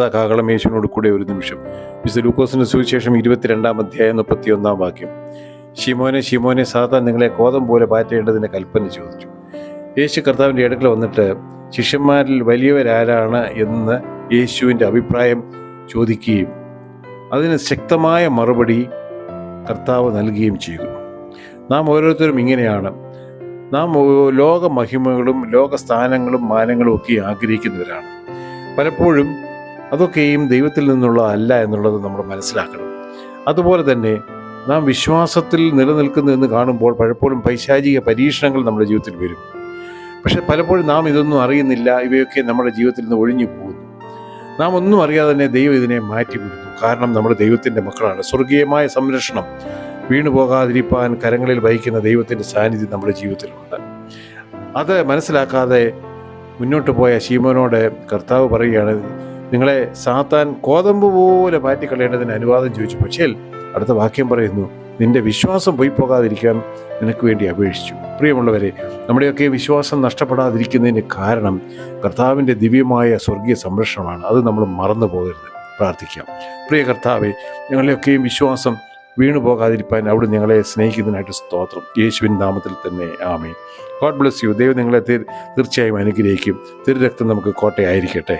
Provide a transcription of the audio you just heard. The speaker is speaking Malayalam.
കാകളം യേശുവിനോട് കൂടെ ഒരു നിമിഷം. മിസ്റ്റർ ലൂക്കോസിന്റെ സുവിശേഷം ഇരുപത്തിരണ്ടാം അധ്യായം മുപ്പത്തിയൊന്നാം വാക്യം. ഷിമോനെ ഷിമോനെ സാധാ നിങ്ങളെ കോതം പോലെ പാറ്റേണ്ടതിന് കൽപ്പന ചോദിച്ചു. യേശു കർത്താവിന്റെ അടുക്കൽ വന്നിട്ട് ശിഷ്യന്മാരിൽ വലിയവരാരാണ് എന്ന് യേശുവിന്റെ അഭിപ്രായം ചോദിക്കുകയും അതിന് ശക്തമായ മറുപടി കർത്താവ് നൽകുകയും ചെയ്തു. നാം ഓരോരുത്തരും ഇങ്ങനെയാണ്. നാം ലോകമഹിമകളും ലോക മഹിമകളും ലോകസ്ഥാനങ്ങളും മാനങ്ങളും ഒക്കെ ആഗ്രഹിക്കുന്നവരാണ്. പലപ്പോഴും അതൊക്കെയും ദൈവത്തിൽ നിന്നുള്ള അല്ല എന്നുള്ളത് നമ്മൾ മനസ്സിലാക്കണം. അതുപോലെ തന്നെ നാം വിശ്വാസത്തിൽ നിലനിൽക്കുന്നു എന്ന് കാണുമ്പോൾ പലപ്പോഴും പൈശാചിക പരീക്ഷണങ്ങൾ നമ്മുടെ ജീവിതത്തിൽ വരും. പക്ഷെ പലപ്പോഴും നാം ഇതൊന്നും അറിയുന്നില്ല ഇവയൊക്കെ നമ്മുടെ ജീവിതത്തിൽ നിന്ന് ഒഴിഞ്ഞു പോകുന്നു. നാം ഒന്നും അറിയാതെ തന്നെ ദൈവം ഇതിനെ മാറ്റിവിടുന്നു. കാരണം നമ്മൾ ദൈവത്തിന്റെ മക്കളാണ്. സ്വർഗീയമായ സംരക്ഷണം വീണു പോകാതിരിപ്പാൻ കരങ്ങളിൽ വഹിക്കുന്ന ദൈവത്തിന്റെ സാന്നിധ്യം നമ്മുടെ ജീവിതത്തിലുണ്ട്. അത് മനസ്സിലാക്കാതെ മുന്നോട്ട് പോയ ശീമോനോട് കർത്താവ് പറയുകയാണ് നിങ്ങളെ സാത്താൻ കോതമ്പ് പോലെ മാറ്റിക്കളയേണ്ടതിന് അനുവാദം ചോദിച്ചു. പക്ഷേ അടുത്ത വാക്യം പറയുന്നു നിന്റെ വിശ്വാസം പോയി പോകാതിരിക്കാൻ നിനക്ക് വേണ്ടി അപേക്ഷിച്ചു. പ്രിയമുള്ളവരെ നമ്മുടെയൊക്കെ വിശ്വാസം നഷ്ടപ്പെടാതിരിക്കുന്നതിന് കാരണം കർത്താവിന്റെ ദിവ്യമായ സ്വർഗീയ സംരക്ഷണമാണ്. അത് നമ്മൾ മറന്നു പോകരുത്. പ്രാർത്ഥിക്കാം. പ്രിയ കർത്താവെ ഞങ്ങളുടെയൊക്കെയും വിശ്വാസം വീണു പോകാതിരിക്കാൻ അവിടെ ഞങ്ങളെ സ്നേഹിക്കുന്നതിനായിട്ട് സ്തോത്രം. യേശുവിൻ നാമത്തിൽ തന്നെ. ആമേ ഗോഡ് ബ്ലസ് യു ദൈവം നിങ്ങളെ തീർ- തീർച്ചയായും അനുഗ്രഹിക്കും. തിരുരക്തം നമുക്ക് കോട്ടയായിരിക്കട്ടെ.